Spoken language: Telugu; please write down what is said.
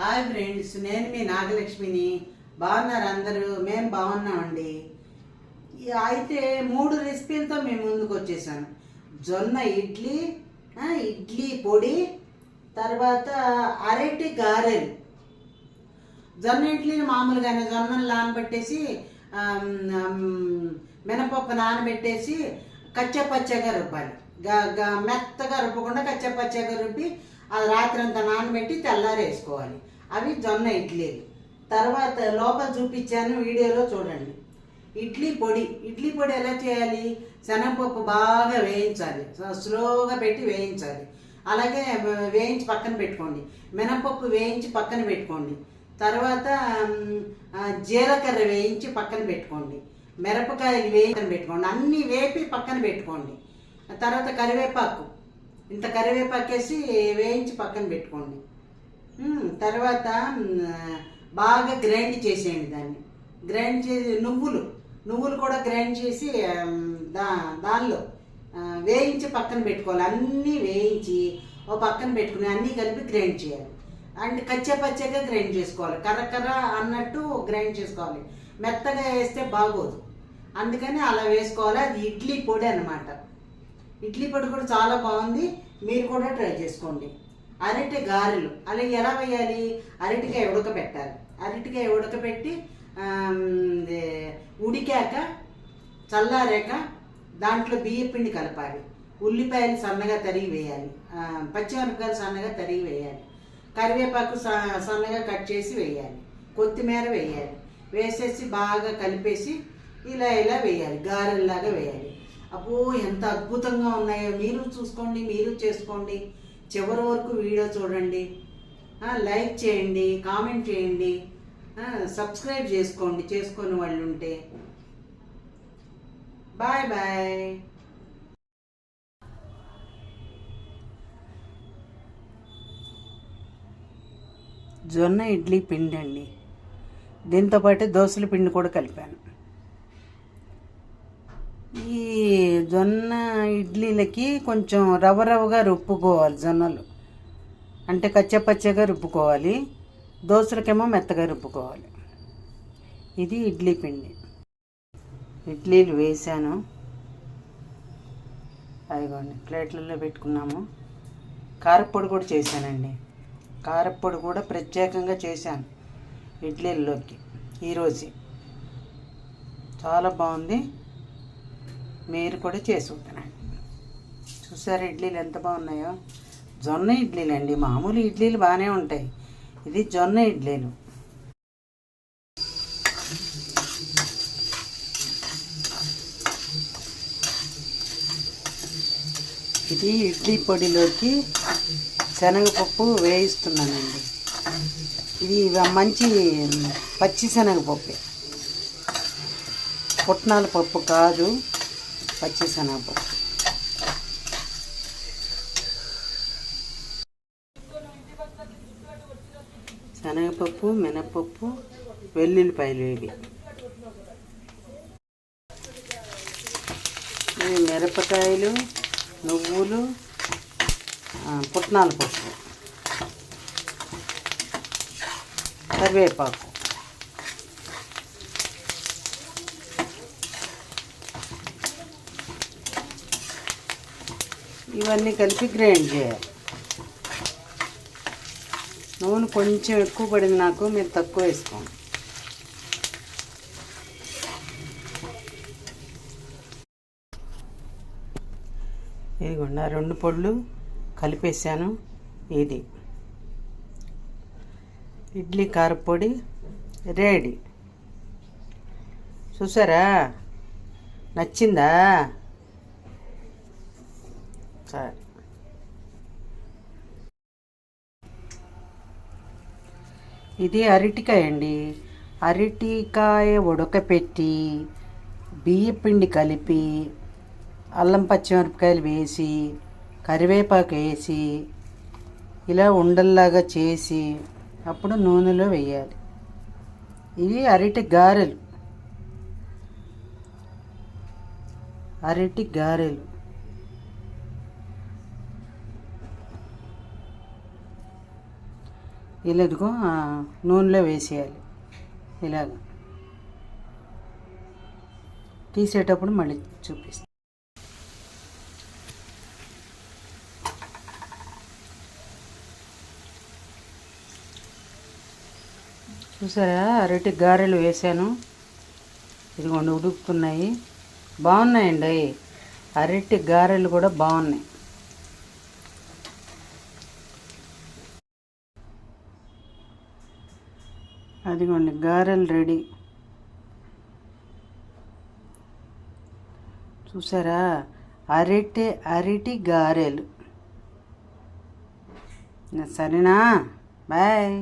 హాయ్ ఫ్రెండ్స్ నేను మీ నాగలక్ష్మిని. బాగున్నారు అందరూ? మేము బాగున్నామండి. అయితే మూడు రెసిపీలతో మేము ముందుకు వచ్చేసాను. జొన్న ఇడ్లీ ఇడ్లీ పొడి తర్వాత అరటి గారెలు. జొన్న ఇడ్లీని మామూలుగానే జొన్నలు నానబెట్టేసి మినపప్పు నానబెట్టేసి కచ్చపచ్చగా రుబ్బాలి. గా- మెత్తగా రుబ్బకుండా కచ్చపచ్చగా రుబ్బి అది రాత్రి అంతా నానబెట్టి తెల్లారి వేసుకోవాలి. అవి జొన్న ఇడ్లీలు. తర్వాత లోపల చూపించాను వీడియోలో చూడండి. ఇడ్లీ పొడి. ఇడ్లీ పొడి ఎలా చేయాలి? శనగపప్పు బాగా వేయించాలి. స్లోగా పెట్టి వేయించాలి. అలాగే వేయించి పక్కన పెట్టుకోండి. మినపప్పు వేయించి పక్కన పెట్టుకోండి. తర్వాత జీలకర్ర వేయించి పక్కన పెట్టుకోండి. మిరపకాయలు వేయించి పెట్టుకోండి. అన్నీ వేపి పక్కన పెట్టుకోండి. తర్వాత కరివేపాకు. ఇంత కరివేపాకు వేసి వేయించి పక్కన పెట్టుకోండి. తర్వాత బాగా గ్రైండ్ చేసేయండి దాన్ని. గ్రైండ్ చేసి నువ్వులు నువ్వులు కూడా గ్రైండ్ చేసి దా దానిలో వేయించి పక్కన పెట్టుకోవాలి. అన్నీ వేయించి ఓ పక్కన పెట్టుకుని అన్నీ కలిపి గ్రైండ్ చేయాలి. అండ్ కచ్చే పచ్చగా గ్రైండ్ చేసుకోవాలి. కర్ర కర్ర అన్నట్టు గ్రైండ్ చేసుకోవాలి. మెత్తగా వేస్తే బాగోదు. అందుకని అలా వేసుకోవాలి. అది ఇడ్లీ పొడి అనమాట ఇడ్లీ పొడి కూడా చాలా బాగుంది. మీరు కూడా ట్రై చేసుకోండి. అరటి గారెలు. అలా ఎలా వేయాలి? అరటికాయ ఉడకబెట్టాలి. అరటికాయ ఉడకబెట్టి ఉడికాక చల్లారాక దాంట్లో బియ్య పిండి కలపాలి. ఉల్లిపాయలు సన్నగా తరిగి వేయాలి. పచ్చిమిరపకాయలు సన్నగా తరిగి వేయాలి. కరివేపాకు స- సన్నగా కట్ చేసి వేయాలి. కొత్తిమీర వేయాలి. వేసేసి బాగా కలిపేసి ఇలా ఇలా వేయాలి. గారెల్లాగా వేయాలి. అబ్బో ఎంత అద్భుతంగా ఉన్నాయో. మీరు చూసుకోండి మీరు చేసుకోండి. చివరి వరకు వీడియో చూడండి. లైక్ చేయండి కామెంట్ చేయండి. సబ్స్క్రైబ్ చేసుకోండి చేసుకొని వాళ్ళు ఉంటే బాయ్ బాయ్. జొన్న ఇడ్లీ పిండి అండి దీంతో పాటు దోశల పిండి కూడా కలిపాను. జొన్న ఇడ్లీలకి కొంచెం రవ్వ రవ్వగా రుబ్బుకోవాలి జొన్నలు. అంటే కచ్చపచ్చగా రుబ్బుకోవాలి. దోశలకేమో మెత్తగా రుబ్బుకోవాలి. ఇది ఇడ్లీ పిండి. ఇడ్లీలు వేసాను. అదిగోండి ప్లేట్లలో పెట్టుకున్నాము. కారప్పొడి కూడా చేశానండి. కారప్పొడి కూడా ప్రత్యేకంగా చేశాను ఇడ్లీల్లోకి. ఈరోజే. చాలా బాగుంది. మీరు కూడా చేసి ఉంటానండి ఇడ్లీలు ఎంత బాగున్నాయో? జొన్న ఇడ్లీలు అండి. మామూలు ఇడ్లీలు బాగానే ఉంటాయి. ఇది జొన్న ఇడ్లీలు. ఇది ఇడ్లీ పొడిలోకి శనగపప్పు వేయిస్తున్నానండి. ఇది మంచి పచ్చి శనగపప్పు. పుట్నాల పప్పు కాదు. పచ్చి శనగపప్పు శనగపప్పు మినపప్పు వెల్లుల్లిపాయలు ఇవి. ఇవి మిరపకాయలు నువ్వులు పుట్నాల పప్పు కరివేపాకు. ఇవన్నీ కలిపి గ్రైండ్ చేయాలి. నూనె కొంచెం ఎక్కువ పడింది నాకు మీరు తక్కువ వేసుకోండి. ఇదిగోండి ఆ రెండు పళ్ళు కలిపేసాను. ఇది ఇడ్లీ కారపొడి రెడీ. చూసారా? నచ్చిందా? సరే. ఇది అరటికాయ అండి అరటికాయ ఉడకపెట్టి బియ్యపిండి కలిపి అల్లం పచ్చిమిరపకాయలు వేసి కరివేపాకు వేసి ఇలా ఉండల్లాగా చేసి అప్పుడు నూనెలో వేయాలి. ఇవి అరటి గారెలు. అరటి గారెలు. ఇలా నూనెలో వేసేయాలి. ఇలాగ. తీసేటప్పుడు మళ్ళీ చూపిస్తాను చూసారా? అరటి గారెలు వేసాను ఇదిగోండి ఉడుకుతున్నాయి. బాగున్నాయండి అరటి గారెలు కూడా బాగున్నాయి. అదిగోండి గారెలు రెడీ. చూసారా? అరటి అరటి గారెలు. సరేనా? బాయ్.